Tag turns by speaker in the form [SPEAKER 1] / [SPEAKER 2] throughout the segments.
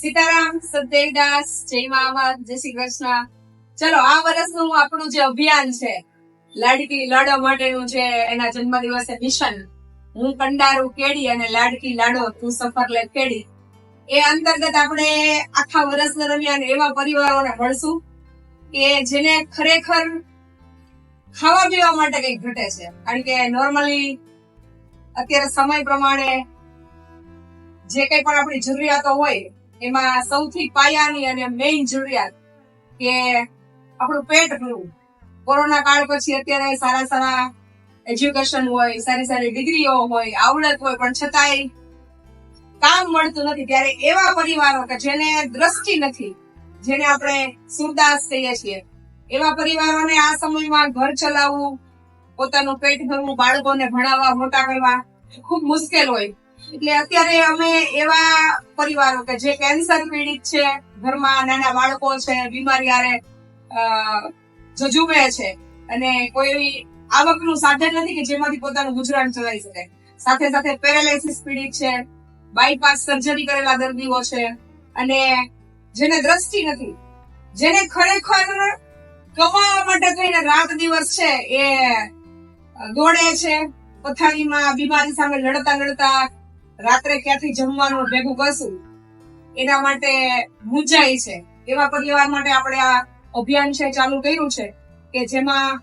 [SPEAKER 1] સીતારામ સદેવદાસ જય મામા જય શ્રી કૃષ્ણ. ચલો, આ વર્ષનું આપણું જે અભિયાન છે, લાડકી લાડો માટેનું છે એના જન્મદિવસે મિશન, હું કંડારું કેડી અને લાડકી લાડો તું સફર લે કેડી. એ અંતર્ગત આપણે આખા વર્ષ દરમિયાન એવા પરિવારોને મળશું કે જેને ખરેખર ખાવા પીવા માટે કઈ ઘટે છે. કારણ કે નોર્મલી અત્યારે સમય પ્રમાણે જે કઈ પણ આપણી જરૂરિયાતો હોય એમાં સૌથી પાયાની અને મેઇન જરૂરિયાત કે આપણું પેટ ભરવું. કોરોના કાળ પછી અત્યારે સારા સારા એજ્યુકેશન હોય, સારી સારી ડિગ્રીઓ હોય, આવડત હોય, પણ છતાંય કામ મળતું નથી. ત્યારે એવા પરિવારો કે જેને દ્રષ્ટિ નથી, જેને આપણે સુરદાસ કહીએ છીએ, એવા પરિવારોને આ સમયમાં ઘર ચલાવવું, પોતાનું પેટ ભરવું, બાળકોને ભણાવવા, મોટા કરવા ખૂબ મુશ્કેલ હોય. એટલે અત્યારે અમે એવા પરિવારો કે જે કેન્સર પીડિત છે, ઘરમાં નાના બાળકો છે, બીમારી આરે જજુમે છે અને કોઈ એવી આવકનું સાધન નથી કે જેમાંથી પોતાનું ગુજરાન ચલાવી શકે. સાથે સાથે પેરાલાઇસિસ પીડિત છે બાયપાસ સર્જરી કરેલા દર્દીઓ છે અને જેને દ્રષ્ટિ નથી, જેને ખરેખર કમાવા માટે થઈને રાત દિવસ છે એ દોડે છે, પથારીમાં બીમારી સામે લડતા લડતા રાત્રે ક્યાંથી જમવાનું ભેગું કરશું, એના માટે મૂંઝાય છે. એવા પરિવાર માટે આપણે આ અભિયાન છે ચાલુ કર્યું છે કે જેમાં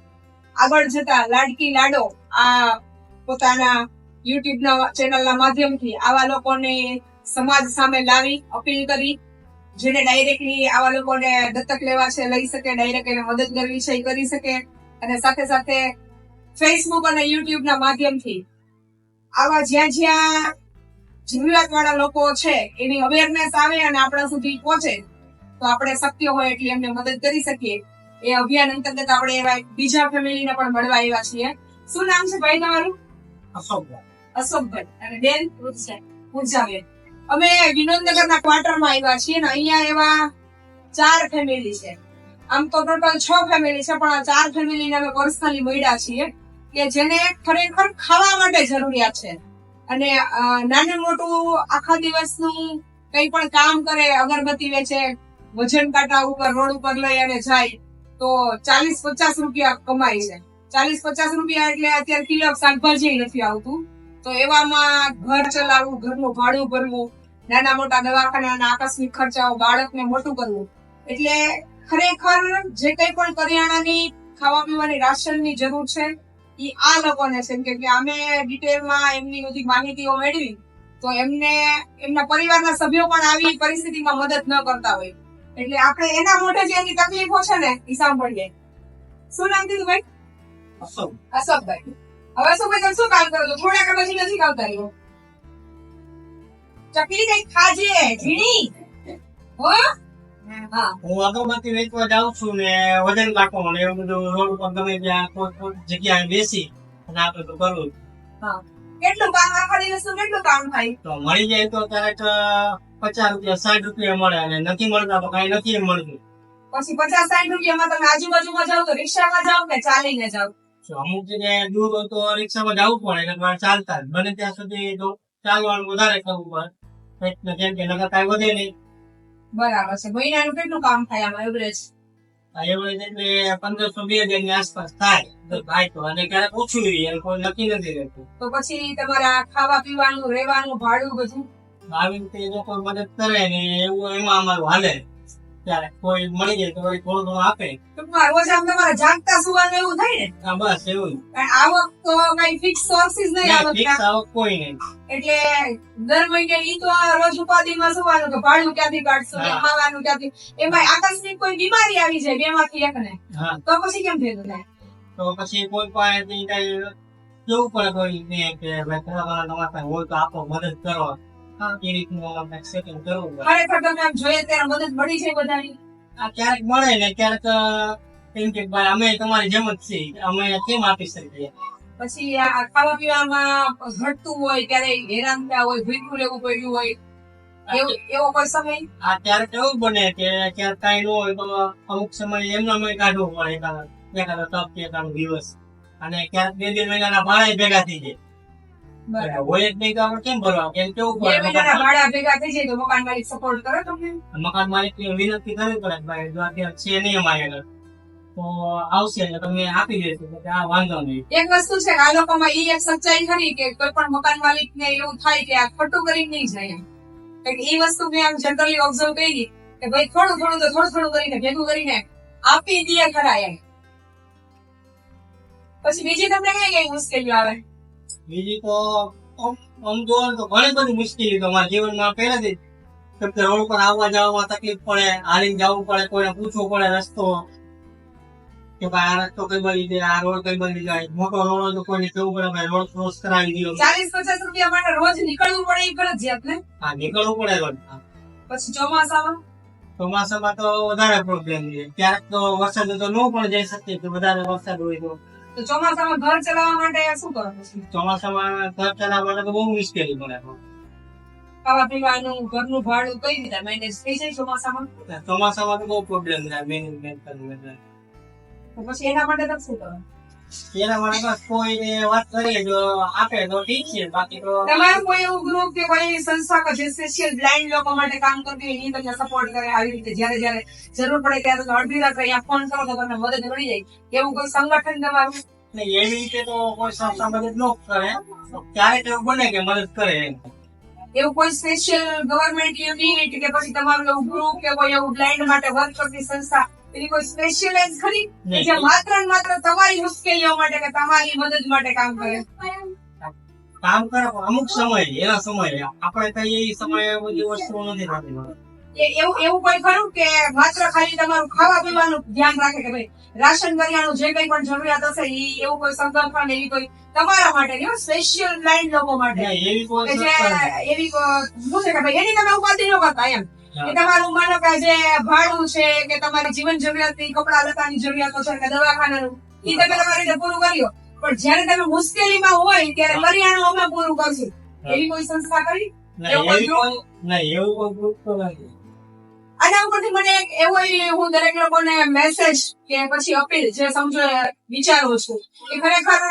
[SPEAKER 1] આગળ જતા લાડકી લાડો આ પોતાના યુટ્યુબ ના ચેનલ ના માધ્યમથી આવા લોકોને સમાજ સામે લાવી, અપીલ કરી, જેને ડાયરેક્ટલી આવા લોકોને દત્તક લેવા છે, લઈ શકે, ડાયરેક્ટ એને મદદ કરવી છે, એ કરી શકે. અને સાથે સાથે ફેસબુક અને યુટ્યુબ ના માધ્યમથી આવા જ્યાં જ્યાં જરૂરિયાત વાળા લોકો છે એની અવેરનેસ આવે અને આપણા સુધી પહોંચે તો આપણે શક્ય હોય એટલે એમને મદદ કરી શકીએ. એ અભિયાન અંતર્ગત આપણે એવા બીજા ફેમિલીને પણ મળવા આવ્યા છીએ. શું નામ છે ભાઈ તમારું? અશોકભાઈ. અને બેન ઉર્જાબેન અમે વિનોદનગરના ક્વાર્ટરમાં આવ્યા છીએ ને અહીંયા એવા ચાર ફેમિલી છે. આમ તો ટોટલ છ ફેમિલી છે પણ આ ચાર ફેમિલીને અમે પર્સનલી મળ્યા છીએ કે જેને ખરેખર ખાવા માટે જરૂરિયાત છે. અને નાનું મોટું આખા દિવસનું કઈ પણ કામ કરે, અગરબત્તી વેચે વજન કાંટા ઉપર, રોડ ઉપર લઈ અને જાય, તો ચાલીસ પચાસ રૂપિયા કમાય છે. ચાલીસ પચાસ રૂપિયા એટલે અત્યારે કિલો શાકભાજી નથી આવતું. તો એવામાં ઘર ચલાવવું, ઘરનું ભાડું ભરવું, નાના મોટા દવાખાનાના આકસ્મિક ખર્ચાઓ બાળકને મોટું કરવું. એટલે ખરેખર જે કઈ પણ કરિયાણાની ખાવા પીવાની રાશનની જરૂર છે ઈ આ લોકોને છે કે અમે ડિટેલમાં એમની બધી માહિતીઓ મેળવી તો એમને એમના પરિવારના સભ્યો પણ આવી પરિસ્થિતિમાં મદદ ન કરતા હોય. એટલે આપણે એના મોઢે જે એની તકલીફો છે ને એ સાંભળીએ. શું નામ કીધું ભાઈ? અશોકભાઈ. હવે અશોકભાઈ તમે શું કામ કરો છો? થોડા કે પછી નથી કામ કર્યો ચકલી કઈ ખાજે ઝીણી? હો? હા.
[SPEAKER 2] હું અગરબત્તી વેચવા જાઉં છું ને વજન કાઢવાનું ને એવું બધું રોડ ઉપર ગમે ત્યાં કોઈ કોઈ જગ્યાએ બેસી અને આ બધું કરવું.
[SPEAKER 1] કેટલું કામ આખા કેટલું કામ થાય?
[SPEAKER 2] તો મળી જાય તો ક્યારેક પચાસ રૂપિયા સાઠ રૂપિયા મળે અને નથી મળતા તો કઈ નથી મળતું.
[SPEAKER 1] પછી પચાસ સાઠ રૂપિયામાં તમે આજુબાજુમાં જાઓ તો રિક્ષામાં જાવ કે ચાલીને જાવ
[SPEAKER 2] તો અમુક જગ્યાએ દૂર હોય તો રિક્ષામાં જવું પડે એટલે તમારે ચાલતા બને ત્યાં સુધી તો ચાલવાનું વધારે કરવું પડે. કંઈક કેમ કે નગર કાંઈ વધે નહીં.
[SPEAKER 1] બરાબર છે. મહિનાનું કેટલું કામ થાય આમાં એવરેજ
[SPEAKER 2] એવરેજ એટલે પંદરસો બે હજારની આસપાસ થાય. તો થાય તો અને ક્યારેક ઓછું એ કોઈ નક્કી નથી રહેતું
[SPEAKER 1] તો પછી તમારા ખાવા પીવાનું રહેવાનું ભાડું બધું?
[SPEAKER 2] આવી રીતે એ લોકો મદદ કરે ને એવું એમાં અમારું હાલે. ત્યારે કોઈ મળી જાય તો થોડું ઘણું આપે?
[SPEAKER 1] રોજ આમ તમારે જાગતા સુવાનું એવું થાય ને?
[SPEAKER 2] હા બસ એવું.
[SPEAKER 1] આવક તો કઈ ફિક્સ સોર્સિસ નહીં આવક
[SPEAKER 2] ફિક્સ આવક કોઈ નહીં.
[SPEAKER 1] એટલે દર મહિને ઈ તો રોજ ઉપાધિમાં સુવાનું કે ભાડું ક્યાંથી કાઢશું કમાવાનું ક્યાંથી? એમાં આકસ્મિક કોઈ બીમારી આવી જાય બેમાંથી એક ને તો પછી કેમ ભેગું થાય?
[SPEAKER 2] તો પછી કોઈ પાસે જોવું પડે કોઈ ને કે તમારા પાસે હોય તો આપો મદદ કરો. એ રીતનું સેટિંગ કરવું
[SPEAKER 1] ખરેખર તમે આમ જોઈએ ત્યારે મદદ મળી છે બધાની?
[SPEAKER 2] આ ક્યારેક મળે ને ક્યારેક કેમ કે ભાઈ અમે તમારી જેમ જ છીએ. અમે કેમ આપી શકીએ?
[SPEAKER 1] પછી આ ખાવા પીવામાં ઘટતું હોય ત્યારે હેરાન થયા હોય ભીખું લેવું પડ્યું હોય એવો કોઈ સમય?
[SPEAKER 2] આ ક્યારેક એવું બને કે ક્યારેક કઈ ન હોય તો અમુક સમય એમનો સમય કાઢવો પડે એકાદો તપ કે એકાદો દિવસ. અને ક્યારેક બે બે મહિનાના ભાડા ભેગા થઈ જાય.
[SPEAKER 1] મકાન માલિક
[SPEAKER 2] વિનંતી કરવી પડે છે નહીં અમારે તો આવશે તમે આપી દેશો આ વાંધો નહીં.
[SPEAKER 1] એક વસ્તુ છે આ લોકોમાં ઈ એક સચ્ચાઈ ખરી કે કોઈ પણ મકાન માલિક ને એવું થાય કે આ ખોટું કરી નહીં જાય એમ. ઈ વસ્તુ મેં આમ જનરલી ઓબ્ઝર્વ કરી કે ભાઈ થોડું થોડું તો થોડું થોડું કરીને ભેગું કરીને આપી દે ખરા એમ. પછી બીજી તમને કઈ કઈ મુશ્કેલીઓ આવે?
[SPEAKER 2] બીજી તો આમ તો ઘણી બધી મુશ્કેલી તો અમારા જીવનમાં પહેલાથી કેમ કે રોડ પર આવવા જવામાં તકલીફ પડે હાલીને જવું પડે કોઈને પૂછવું પડે રસ્તો. કે ભાઈ આ રસ્તો કઈ બની જાય આ રોડ કઈ બની જાય. મોટો રોડ હોય તો કોઈને કેવું પડે ભાઈ રોડ ક્રોસ કરાવી દીધો
[SPEAKER 1] ચાલીસ પચાસ રૂપિયા માટે રોજ નીકળવું પડે એ ફરજિયાત ને
[SPEAKER 2] હા નીકળવું પડે રોજ.
[SPEAKER 1] પછી ચોમાસામાં?
[SPEAKER 2] ચોમાસામાં તો વધારે પ્રોબ્લેમ છે. ક્યારેક તો વરસાદ તો ન પણ જઈ શકીએ કે વધારે વરસાદ હોય તો.
[SPEAKER 1] તો ચોમાસામાં ઘર ચલાવવા માટે શું કરો
[SPEAKER 2] ચોમાસામાં ઘર ચલાવવા માટે તો બહુ મુશ્કેલી પડે
[SPEAKER 1] ખાવા પીવાનું ઘરનું ભાડું કઈ રીતે મેનેજ થઈ જાય ચોમાસામાં?
[SPEAKER 2] ચોમાસામાં તો બહુ પ્રોબ્લેમ થાય મેનેજમેન્ટ કરવું એટલે
[SPEAKER 1] તો પછી એના માટે તમે શું કરો
[SPEAKER 2] એના માટે કોઈને વાત કરીએ જો આપે તો ઠીક છે બાકી તો
[SPEAKER 1] તમારું કોઈ એવું ગ્રુપ કે કોઈ સંસ્થા કે જે સ્પેશિયલ બ્લાઇન્ડ લોકો માટે કામ કરતી હોય એની તમને સપોર્ટ કરે આવી રીતે જ્યારે જ્યારે જરૂર પડે ત્યારે તમે અડધી રાત્રે અહીંયા ફોન કરો તો તમને મદદ મળી જાય. એવું કોઈ સંગઠન તમારું?
[SPEAKER 2] નહીં, એવી રીતે તો કોઈ સંસ્થા મદદ ન કરે. ક્યારેક એવું બને કે મદદ કરે
[SPEAKER 1] એવું કોઈ સ્પેશિયલ ગવર્મેન્ટ યુનિટ કે પછી તમારું એવું ગ્રુપ કે કોઈ એવું બ્લાઇન્ડ માટે વર્ક કરતી સંસ્થા? એની કોઈ સ્પેશિયલાઇઝ ખરી? કે જે માત્ર ને માત્ર તમારી મુશ્કેલીઓ માટે કે તમારી મદદ માટે કામ કરે?
[SPEAKER 2] કામ કરે અમુક સમય એના સમય આપણે કઈ એ સમય બધી વસ્તુઓ નથી થતી
[SPEAKER 1] એવું એવું કોઈ ખરું કે માત્ર ખાલી તમારું ખાવા પીવાનું ધ્યાન રાખે કે ભાઈ રાશન કરિયાણું જે કઈ પણ જરૂરિયાત હશે એ એવું કોઈ સંગઠન એવી કોઈ તમારા માટે સ્પેશિયલ બ્લાઇન્ડ લોકો માટે.
[SPEAKER 2] એવી કોઈ.
[SPEAKER 1] એવી શું છે કે ભાઈ એની તમે ઉપાધિ ન કરતા એમ. કે તમારું માનો કે જે ભાડું છે કે તમારી જીવન જરૂરિયાતની કપડા લતાની જરૂરિયાતો છે કે દવાખાનાનું એ તમે તમારી રીતે પૂરું કર્યો પણ જ્યારે તમે મુશ્કેલીમાં હોય ત્યારે કરિયાણું અમે પૂરું કરશું. એવી કોઈ સંસ્થા કરી? એવું
[SPEAKER 2] તો નથી.
[SPEAKER 1] આના ઉપરથી મને એક એવો હું દરેક લોકોને મેસેજ કે પછી અપીલ જે સમજો વિચારું છું. કે ખરેખર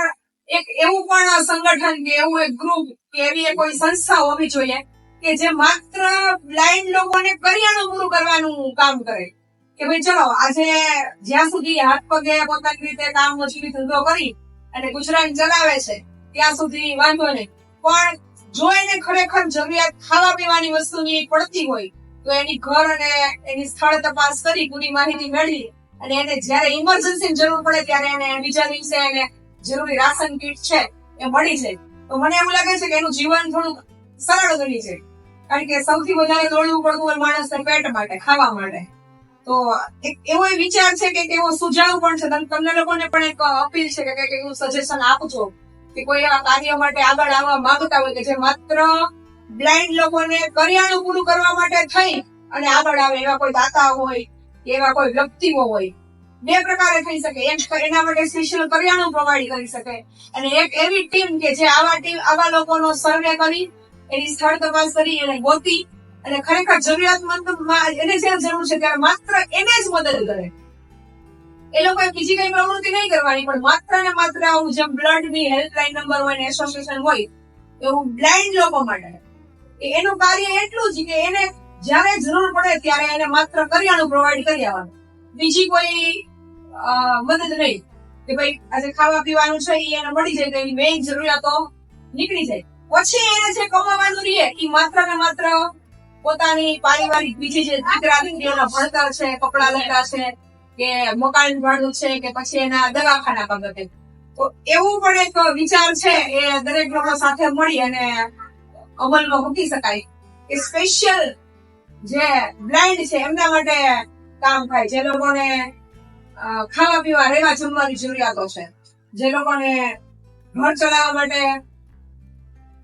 [SPEAKER 1] એક એવું પણ સંગઠન કે એવું એક ગ્રુપ કે એવી કોઈ સંસ્થા હોવી જોઈએ કે જે માત્ર બ્લાઇન્ડ લોકોને કરિયાણું પૂરું કરવાનું કામ કરે. કે ભાઈ ચલો, આજે જ્યાં સુધી હાથ પગે પોતાની રીતે કામ મજૂરી ધંધો કરી અને ગુજરાન ચલાવે છે, ત્યાં સુધી વાંધો નહીં. પણ જો એને ખરેખર જરૂરિયાત ખાવા પીવાની વસ્તુની પડતી હોય, તો એની ઘર અને એની સ્થળ તપાસ કરી, પૂરી માહિતી મેળવી અને એને જ્યારે ઇમરજન્સી જરૂર પડે ત્યારે એને બીજા દિવસે એને જરૂરી રાશન કીટ છે એ મળી જાય. તો મને એવું લાગે છે કે એનું જીવન થોડુંક સરળ બની જાય. કારણ કે સૌથી વધારે દોડવું પડતું હોય માણસને પેટ માટે, ખાવા માટે. તો એક એવો વિચાર છે કે એવો સુઝાવ પણ છે. તમને લોકોને પણ એક અપીલ છે કે કંઈક એવું સજેશન આપજો કે કોઈ એવા કાર્ય માટે આગળ આવવા માંગતા હોય કે જે માત્ર બ્લાઇન્ડ લોકોને કરિયાણું પૂરું કરવા માટે થઈ અને આગળ આવે એવા કોઈ દાતા હોય, કે એવા કોઈ વ્યક્તિઓ હોય. બે પ્રકારે થઈ શકે. એક એના માટે સ્પેશિયલ કરિયાણું પ્રોવાઈડ કરી શકે. અને એક એવી ટીમ કે જે આવા ટીમ આવા લોકોનો સર્વે કરી એની સ્થળ તપાસ કરી એને ગોતી અને ખરેખર જરૂરિયાતમંદ એને જે જરૂર છે ત્યારે માત્ર એને જ મદદ કરે. એ લોકોએ બીજી કઈ પ્રવૃત્તિ નહીં કરવાની, પણ માત્ર ને માત્ર આવું જેમ બ્લડની હેલ્પલાઇન નંબર હોય ને એસોસિએશન હોય, એવું બ્લાઇન્ડ લોકો માટે. એનું કાર્ય એટલું જ કે એને જ્યારે જરૂર પડે ત્યારે એને માત્ર કરિયાણું પ્રોવાઈડ કરી આવવાનું. બીજી કોઈ મદદ નહીં. કે ભાઈ, આજે ખાવા પીવાનું છે એ એને મળી જાય તો એની મેઇન જરૂરિયાતો નીકળી જાય. પછી એને જે કમાવાનું રહીએ એ માત્ર ને માત્ર પોતાની પારિવારિક બીજી જે દીકરા દીકરીઓના ભણતર છે, કપડા લતા છે, કે મકાન ભાડું છે, કે પછી એના દવાખાના બાબતે. તો એવું પણ એક વિચાર છે, એ દરેક લોકો સાથે મળી અને અમલમાં મૂકી શકાય. કે સ્પેશિયલ જે બ્લાઇન્ડ છે, એમના માટે કામ થાય. જે લોકોને ખાવા પીવા રહેવા જમવાની જરૂરિયાતો છે. જે લોકોને ઘર ચલાવવા માટે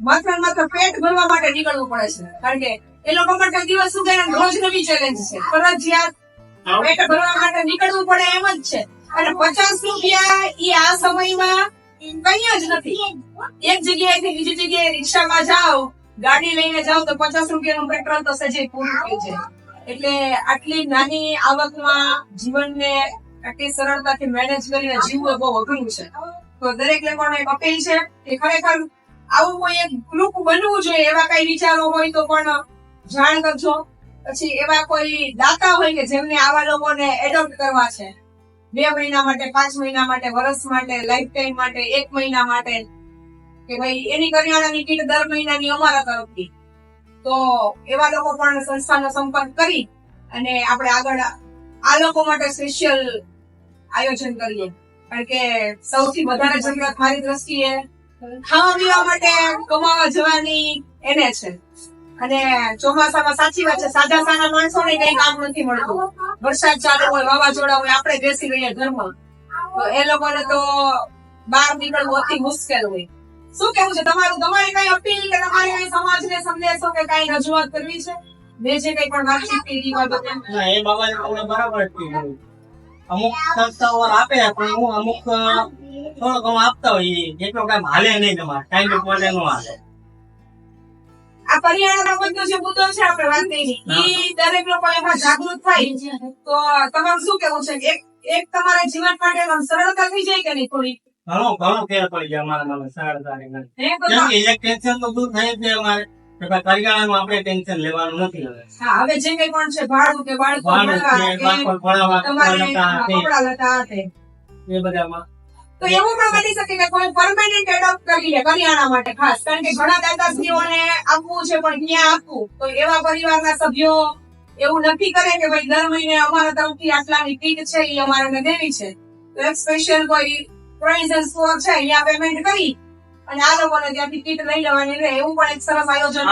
[SPEAKER 1] માત્ર ને માત્ર પેટ ભરવા માટે નીકળવું પડે છે. કારણ કે એ લોકો માટે દિવસ સુધી રોજ નવી ચેલેન્જ છે. ફરજિયાત પેટ ભરવા માટે નીકળવું પડે એમ જ છે. અને પચાસ રૂપિયા એ આ સમયમાં કઈ જ નથી. એક જગ્યાએથી બીજી જગ્યાએ રિક્ષામાં જાઓ ગાડી લઈને જાઓ તો પચાસ રૂપિયાનું પેટ્રોલ તો સજે પૂરું થઈ જાય. એટલે આટલી નાની આવકમાં જીવનને આટલી સરળતાથી મેનેજ કરીને જીવવું બહુ અઘરું છે. તો દરેક લોકોને એક અપીલ છે કે ખરેખર આવું કોઈ એક ગ્રુપ બનવું જોઈએ, એવા કઈ વિચારો હોય તો પણ જાણ કરજો. પછી એવા કોઈ દાતા હોય કે જેમને આવા લોકોને એડોપ્ટ કરવા છે. બે મહિના માટે, પાંચ મહિના માટે, વર્ષ માટે લાઈફ ટાઈમ માટે, એક મહિના માટે, કે ભાઈ એની કરિયાણાની કીટ દર મહિનાની અમારા તરફથી. તો એવા લોકો પણ સંસ્થાનો સંપર્ક કરી અને આપણે આગળ આ લોકો માટે સ્પેશિયલ આયોજન કરીએ. કારણ કે સૌથી વધારે જરૂરિયાત મારી દ્રષ્ટિએ ખાવા પીવા માટે કમાવા જવાની એને છે. અને ચોમાસામાં સાચી વાત છે, સાજા સાના માણસોને કઈ કામ નથી મળતું. વરસાદ ચાલુ હોય, વાવાઝોડા હોય, આપણે બેસી રહીએ ઘરમાં. એ લોકોને તો બહાર નીકળવું અતિ મુશ્કેલ હોય. શું કેવું છે તમારું? તમારી કઈ અપીલ કે તમારી કઈ સમાજને સંદેશો કે કઈ રજૂઆત કરવી છે? મેં જે કઈ પણ વાતચીત કરી
[SPEAKER 2] ના, એ બાબતે બરાબર અમુક સંસ્થાઓ આપે, પણ હું અમુક થોડો ઘણો આપતા હોય એટલો કઈ હાલે નહીં તમારે. ટાઈમ ટુ પોઈન્ટ નો હાલે.
[SPEAKER 1] આ પર્યાવરણ બાબતનો જે મુદ્દો છે? આપણે વાત કરી એ દરેક લોકો એમાં જાગૃત થાય. તો તમારું શું કેવું છે? એક એક તમારા જીવન માટે સરળતા થઈ જાય કે નહીં થોડી?
[SPEAKER 2] ઘણો ઘણો ફેર પડી જાય અમારા મને સરળતાની અંદર. કેમ કે એક ટેન્શન તો દૂર થાય છે અમારે. ભાઈ આપણે ટેન્શન લેવાનું નથી હવે.
[SPEAKER 1] હવે જે કઈ પણ છે ભાડું કે બાળકો
[SPEAKER 2] ભણાવવા, કપડા
[SPEAKER 1] લતા
[SPEAKER 2] એ બધામાં
[SPEAKER 1] તો એવું પણ બની શકે કે કોઈ પરમેનન્ટ એડોપ્ટ કરી લે કરિયાણા માટે ખાસ. કારણ કે ઘણા દાદાશ્રીઓને આપવું છે પણ ક્યાં આપવું. તો એવા પરિવારના સભ્યો એવું નક્કી કરે કે ભાઈ દર મહિને અમારા તરફથી આટલાની કીટ છે એ અમારે દેવી છે. તો એક સ્પેશિયલ કોઈ પ્રોવિઝન સ્ટોર છે અહીંયા પેમેન્ટ કરી અને આ લોકોને ત્યાંથી કીટ લઈ લેવાની રહે. એવું પણ એક સરસ આયોજન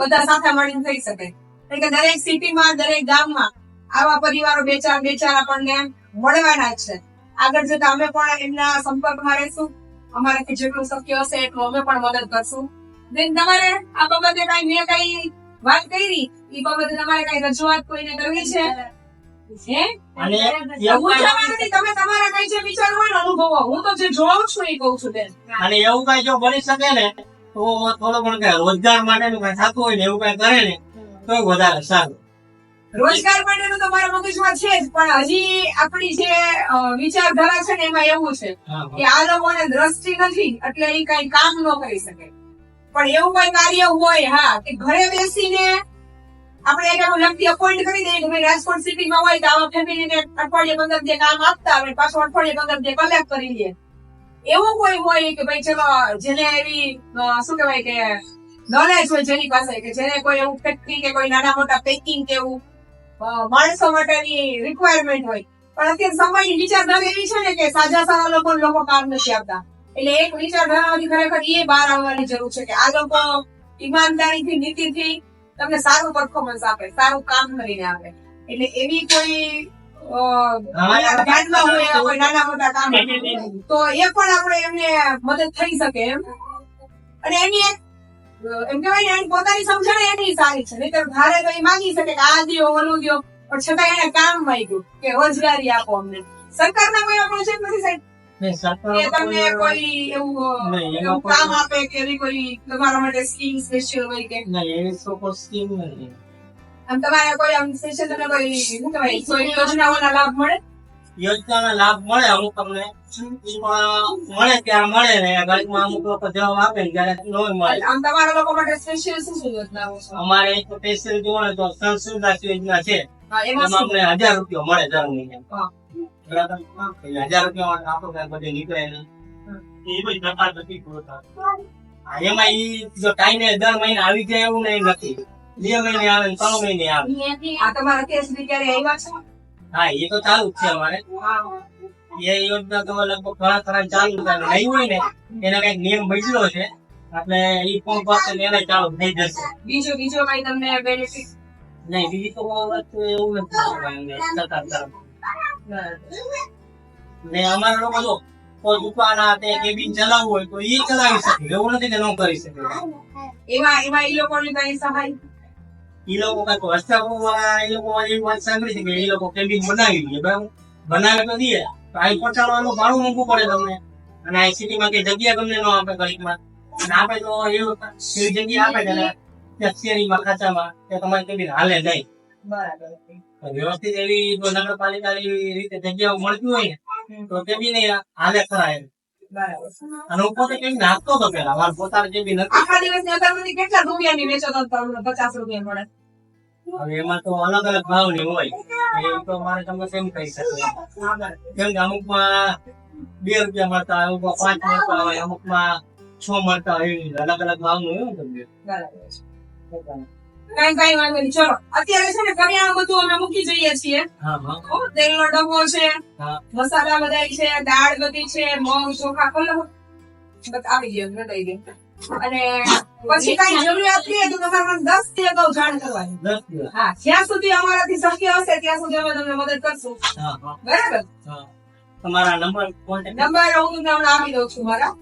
[SPEAKER 1] બધા સાથે મળીને થઈ શકે. એટલે કે દરેક સિટીમાં દરેક ગામમાં આવા પરિવારો બે ચાર બે ચાર આપણને મળવાના જ છે. આગળ જતા અમે પણ એમના સંપર્કમાં રહીશું અમારાથી જેટલું શક્ય હશે એટલું અમે પણ મદદ કરશું. બેન તમારે આ બાબતે કઈ મેં કઈ વાત કરી? એ બાબતે તમારે કઈ રજૂઆત કોઈને કરવી છે? હે?
[SPEAKER 2] અને એવું કઈ-
[SPEAKER 1] તમે તમારા કઈ જે વિચાર હોય ને અનુભવો હું તો જે જોઉં છું એ કહું છું બેન.
[SPEAKER 2] અને એવું કઈ જો બની શકે ને તો થોડો પણ કઈ રોજગાર માટેનું કઈ થતું હોય ને એવું કઈ કરે ને તો વધારે સારું.
[SPEAKER 1] રોજગાર માટેનું તો મારા મગજમાં છે જ પણ હજી આપણી જે વિચારધારા છે ને એમાં એવું છે કે આ લોકોને દ્રષ્ટિ નથી એટલે એ કઈ કામ ન કરી શકે. પણ એવું કઈ કાર્ય હોય હા કે ઘરે બેસીને આપણે એક એવું વ્યક્તિ અપોઇન્ટ કરી દઈએ કે ભાઈ રાજકોટ સિટીમાં હોય તો આવા ફેમિલીને અઠવાડિયે પંદર જે કામ આપતા આપણે પાછું અઠવાડિયે પંદર જે કલેક્ટ કરી લે એવું કોઈ હોય કે ભાઈ ચલો જેને એવી શું કહેવાય કે નોલેજ હોય જેની પાસે કે જેને કોઈ એવું ફેક્ટરી કે કોઈ નાના મોટા પેકિંગ કે એવું માણસો માટેની રિક્વાયરમેન્ટ હોય. પણ અત્યારે સમયની વિચારધારા એવી છે ને કે સાજા સારા લોકો લોકો કામ નથી આપતા એટલે એક વિચારધારામાંથી ખરેખર એ બહાર આવવાની જરૂર છે કે આ લોકો ઈમાનદારીથી નીતિથી તમને સારું પરફોર્મન્સ આપે સારું કામ કરીને આપે. એટલે એવી કોઈ ધ્યાનમાં હોય કોઈ નાના મોટા કામ તો એ પણ આપણે એમને મદદ થઈ શકે એમ. અને એની એક એમ કહેવાય ને પોતાની સમજણ એની સારી છે. નહીતર ધારે તો એ માંગી શકે કે આ દિયો ઓલું દિયો. પણ છતાં એને કામ માંગ્યું કે રોજગારી આપો અમને. સરકારના કોઈ પ્રોજેક્ટ નથી સાહેબ? તમને
[SPEAKER 2] કોઈ-
[SPEAKER 1] એવું એવું કામ આપે કે એવી કોઈ તમારા માટે સ્કીમ સ્પેશિયલ હોય કે?
[SPEAKER 2] નહીં, એવી તો કોઈ સ્કીમ નથી.
[SPEAKER 1] આમ તમારે કોઈ આમ સ્પેશિયલ તમને કોઈ શું કહેવાય કોઈ યોજનાઓના લાભ મળે?
[SPEAKER 2] યોજનાના લાભ મળે અમુક તમને મળે ત્યાં મળે ને ગરીબમાં અમુક લોકો જવાબ આપે ને ત્યારે ન મળે.
[SPEAKER 1] આમ તમારા લોકો માટે સ્પેશિયલ શું શું યોજનાઓ છે?
[SPEAKER 2] અમારે એક સ્પેશિયલ જોવો ને તો સંસ્કૃત યોજના છે.
[SPEAKER 1] એમાં
[SPEAKER 2] અમને હજાર રૂપિયા મળે દર મહિને હજાર રૂપિયા આપો કઈ બધે નીકળે નહીં એ બધી પ્રકાર નથી પૂરો થતો. એમાં ઈ જો ટાઈમે દર મહિને આવી જાય એવું નહીં નથી. બે મહિને આવે ત્રણ મહિને આવે.
[SPEAKER 1] આ તમારા કેસ બી ક્યારે આવ્યા છે?
[SPEAKER 2] હા એ તો ચાલુ જ છે અમારે. એ યોજના તો લગભગ ઘણા ખરા ચાલુ થાય નહીં હોય ને એનો કંઈક નિયમ બદલ્યો છે. એટલે ઈ ફોર્મ ને એને ચાલુ થઈ જશે.
[SPEAKER 1] બીજો બીજો કઈ તમને બેનિફિટ
[SPEAKER 2] નહીં બીજી તો વસ્તુ એવું નથી સરકાર તરફ ને અમારા લોકો જો કોઈ દુકાન આ તે કેબિન ચલાવવું હોય તો એ ચલાવી શકે. એવું નથી કે ન કરી શકે.
[SPEAKER 1] એમાં એમાં એ લોકોની કઈ સહાય?
[SPEAKER 2] એ લોકો કંઈક વાળા એ લોકો એવી વાત સાંભળી છે કે એ લોકો કેબિન બનાવી દે બરાબર? બનાવે તો દે તો અહીં પહોંચાડવાનું ભાડું મૂકવું પડે તમને. અને આ સિટીમાં કઈ જગ્યા તમને ન આપે ઘડીકમાં. અને આપે તો એવું એવી જગ્યા આપે છે શેરીમાં ખાંચામાં કે તમારી કેબિન હાલે નહીં.
[SPEAKER 1] બરાબર.
[SPEAKER 2] વ્યવસ્થિત એવી નગરપાલિકા એવી રીતે જગ્યાઓ મળતી હોય ને તો કેબિન હાલે ખરા એમ. અને પોતે કઈ નાખતો હતો પેલા મારે પોતાને જે બી નથી
[SPEAKER 1] આખા દિવસની અગરબત્તી કેટલા રૂપિયાની વેચો તો તમને પચાસ રૂપિયા મળે
[SPEAKER 2] હવે એમાં તો અલગ અલગ ભાવની હોય એ તો મારે તમને કેમ કહી શકું કેમ કે અમુકમાં બે રૂપિયા મળતા હોય અમુકમાં પાંચ મળતા હોય અમુકમાં છ મળતા હોય અલગ અલગ ભાવનું એવું તમને
[SPEAKER 1] બરાબર કઈ કઈ વાંધો નહીં. ચલો અત્યારે છે ને કરિયાણું બધું અમે મૂકી જઈએ છીએ. તેલ નો ડબ્બો છે મસાલા બધા છે દાળ બધી છે મગ ચોખા ખોલો આવી ગયો રડાઈ ગયો અને પછી કઈ જરૂરિયાત રહે તો તમારે દસથી અગાઉ જાણ કરવાની. હા જ્યાં સુધી અમારાથી શક્ય હશે ત્યાં સુધી અમે તમને મદદ કરશું. બરાબર?
[SPEAKER 2] તમારા નંબર
[SPEAKER 1] નંબર હું તમને આપી દઉં છું મારા.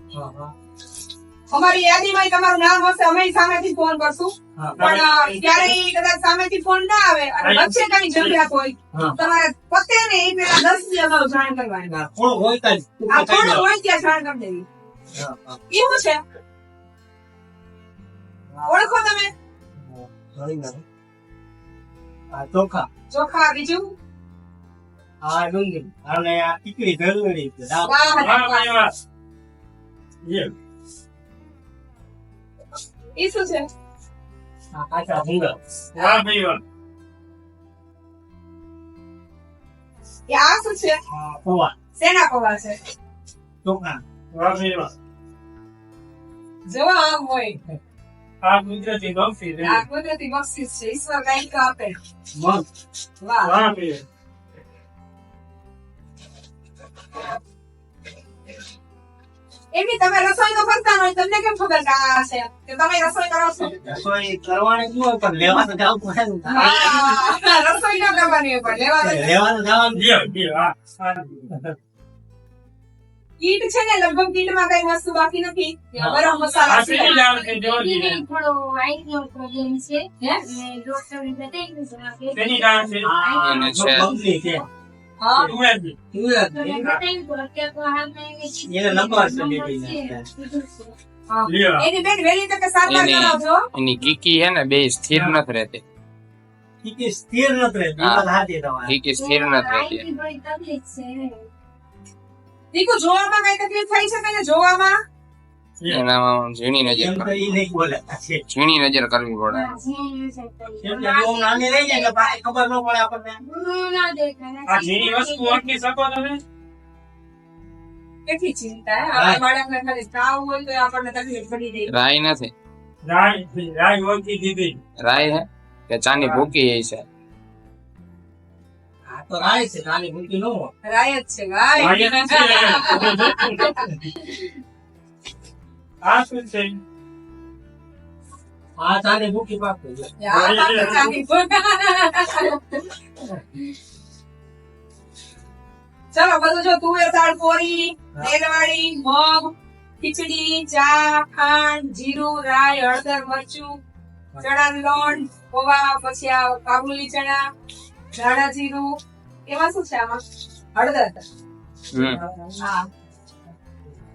[SPEAKER 1] અમારી યાદીમાં તમારું નામ હશે અમે સામેથી ફોન કરશું. પણ ક્યારે ક્યારેય કદાચ સામેથી ફોન ના આવે અને વચ્ચે કઈ જરૂરિયાત હોય તમારે પતે ને એ પેલા દસથી અગાઉ જાણ કરવાની.
[SPEAKER 2] થોડું હોય તો જ.
[SPEAKER 1] આ
[SPEAKER 2] કહી
[SPEAKER 1] થોડું
[SPEAKER 2] દો.
[SPEAKER 1] હોય ત્યાં જાણ કરી દેવી. એવું છે? ઓળખો તમે?
[SPEAKER 2] ચોખા.
[SPEAKER 1] ચોખા બીજું?
[SPEAKER 2] હા ડુંગળી. અને આ ટીકડી જરૂરી છે.
[SPEAKER 1] શું છે. એ શું છે?
[SPEAKER 2] પૌવા.
[SPEAKER 1] પૌવા આમ હોય.
[SPEAKER 3] આ ગુજરાતી ગમતી
[SPEAKER 1] આ કુદરતી બક્ષિસ છે ઈશ્વર કંઈક આપે
[SPEAKER 2] મગ.
[SPEAKER 1] વાહ.
[SPEAKER 3] વાહ.
[SPEAKER 1] એમની તમે રસોઈ તો કરતા હોય તમને કેમ ખબર કે આ છે? કે તમે રસોઈ કરો છો?
[SPEAKER 2] રસોઈ કરવાની શું હોય પણ લેવા તો જવું પડે ને.
[SPEAKER 1] હા, રસોઈ ન કરવાની હોય પણ લેવા
[SPEAKER 2] લેવા તો જવાનું. જ.
[SPEAKER 3] લ્યો, લ્યો, આ, આ.
[SPEAKER 1] કીટ છે ને લગભગ કીટમાં કઈ વસ્તુ બાકી નથી. ગરમ મસાલા છે.
[SPEAKER 4] થોડો પ્રોબ્લેમ
[SPEAKER 1] હે?
[SPEAKER 4] બતાવી દીધું
[SPEAKER 3] છે.
[SPEAKER 5] કીકી હે ને બે સ્થિર નથી રહેતી.
[SPEAKER 2] સ્થિર નથી રહેતી.
[SPEAKER 5] કીકી સ્થિર નથી
[SPEAKER 1] જોવામાં કઈ તકલીફ થઈ છે તને? જોવામાં?
[SPEAKER 5] એનામાં ઝીણી નજર કરવી.
[SPEAKER 2] ઈ નહીં બોલે. છે.
[SPEAKER 5] ઝીણી નજર કરવી પડે.
[SPEAKER 2] જાય
[SPEAKER 1] કેટલી ચિંતા બાળકને ખાલી તાવ હોય તો આપણને તકલીફ જાય.
[SPEAKER 5] રાય નથી.
[SPEAKER 3] રાય રાય ઓળખી દીધી.
[SPEAKER 5] રાય હે? કે ચાની ભૂકી એ છે?
[SPEAKER 2] તો રાય છે ચાની ભૂકી નો
[SPEAKER 1] રાય જ છે રાય.
[SPEAKER 3] આ શું છે
[SPEAKER 2] પાકું.
[SPEAKER 1] ચલો બધું જો તુવેર દાળ કોરી તેલવાળી મગ ખીચડી ચા ખાંડ જીરું રાય હળદર મરચું ચણા લોણ પૌવા પછી આ કાબુલી ચણા ધાણા જીરું એમાં શું છે આમાં? હળદર. હા.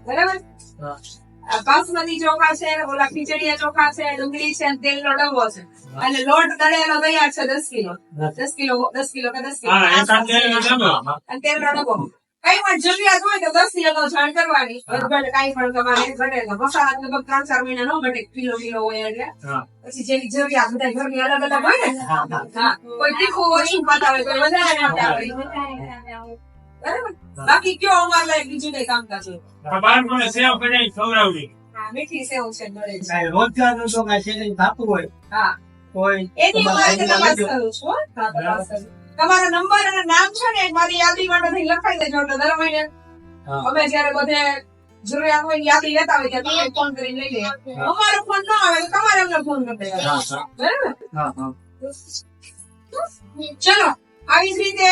[SPEAKER 1] બરાબર?
[SPEAKER 2] હા.
[SPEAKER 1] આ બાસમતી ચોખા છે ઓલા ખીચડીયા ચોખા છે ડુંગળી છે અને તેલનો ડબ્બો છે. અને લોટ દળેલો તૈયાર છે દસ કિલો. દસ કિલો દસ કિલો કે દસ કિલો.
[SPEAKER 3] હા એકા તેલનો ડબ્બો.
[SPEAKER 1] કઈ પણ જરૂરિયાત હોય તો દસ કિલો જાણ કરવાની. કઈ પણ તમારે ઘટે તો મસાલા લગભગ ત્રણ ચાર મહિના નો ઘટે. કિલો કિલો હોય એટલે. પછી જેની જરૂરિયાત બધા ઘરની અલગ અલગ હોય ને.
[SPEAKER 2] હા, હા.
[SPEAKER 1] હા. કોઈ તીખું ઓછું ખાતા હોય કોઈ વધારે ખાતા હોય. બરાબર? બાકી કયો અમાર લાયક બીજું કઈ કામકાજ હોય?
[SPEAKER 3] આ બાળકોને સેવ કરી ખવડાવવી
[SPEAKER 1] હા મીઠી સેવ છે મળે છે.
[SPEAKER 2] કાંઈ રોજગારનું તો કાંઈ setting થતું હોય.
[SPEAKER 1] હા.
[SPEAKER 2] કોઈ
[SPEAKER 1] એની હું તપાસ કરું છું હા, તપાસ કરું. તમારો નંબર અને નામ છે ને મારી લખાઈ દેજો એટલે દર મહિને અમે જયારે બધે જરૂરિયાત હોય યાદી લેતા હોય ત્યારે તમે ફોન કરીને લઈ લઈએ. અમારો ફોન ન આવે તો તમારે અમને ફોન કરી દેવાનો.
[SPEAKER 2] હા, હા.
[SPEAKER 1] બરાબર. ચલો આવી જ રીતે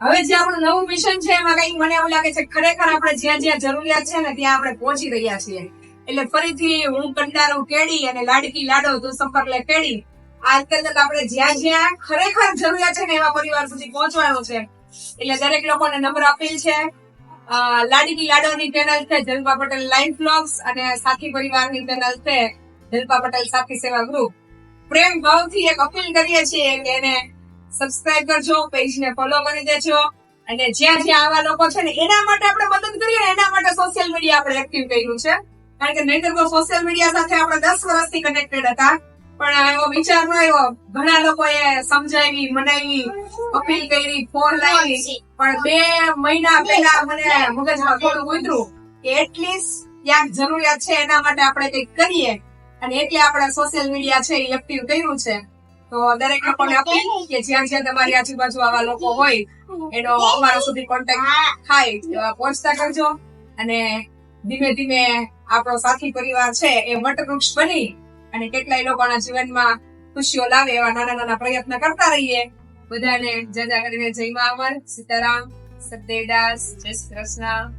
[SPEAKER 1] હવે જે આપણું નવું મિશન છે, એમાં કઈ મને એવું લાગે છે, ખરેખર આપણે જ્યાં જ્યાં જરૂરિયાત છે ને, ત્યાં આપણે પહોંચી રહ્યા છીએ. એટલે ફરીથી હું કંડારું કેડી અને લાડકી લાડો, તું સંપર્ક લે કેડી આ અંતર્ગત આપણે જ્યાં જ્યાં ખરેખર જરૂરિયાત છે ને, એવા પરિવાર સુધી પહોંચવાનું છે. એટલે દરેક લોકોને નંબર આપેલ છે. લાડકી લાડોની ચેનલ છે જલપા પટેલ લાઈન બ્લોગ્સ અને સાથી પરિવારની ચેનલ છે જલપા પટેલ સાથી સેવા ગ્રુપ પ્રેમ ભાવથી એક અપીલ કરીએ છીએ કે એને સબસ્ક્રાઇબ કરજો પેજ ને ફોલો કરી દેજો. અને જ્યાં જ્યાં આવા લોકો છે ને એના માટે આપણે મદદ કરીએ ને એના માટે સોશિયલ મીડિયા આપણે એક્ટિવ કર્યું છે. કારણ કે નહીતર તો સોશિયલ મીડિયા સાથે આપણે દસ વર્ષથી કનેક્ટેડ હતા. પણ એવો વિચાર ન આવ્યો. ઘણા લોકોએ સમજાવી મનાવી અપીલ કરી ફોન લાવી. પણ બે મહિના પહેલા મને મગજમાં થોડું ઉતર્યું કે એટલીસ્ટ ક્યાંક જરૂરિયાત છે એના માટે આપણે કંઈક કરીએ. અને એટલે આપણે સોશિયલ મીડિયા છે એ એક્ટિવ કર્યું છે. તો દરેક લોકોને અપીલ કે જ્યાં જ્યાં તમારી આજુબાજુ આવા લોકો હોય એનો અમારા સુધી કોન્ટેક્ટ થાય પહોંચતા કરજો. અને ધીમે ધીમે આપણો સાથી પરિવાર છે એ વટવૃક્ષ બની અને કેટલાય લોકોના જીવનમાં ખુશીઓ લાવે એવા નાના નાના પ્રયત્ન કરતા રહીએ. બધાને જજા કરીને જય મા અમર. સીતારામ સદેવદાસ જય શ્રી કૃષ્ણ.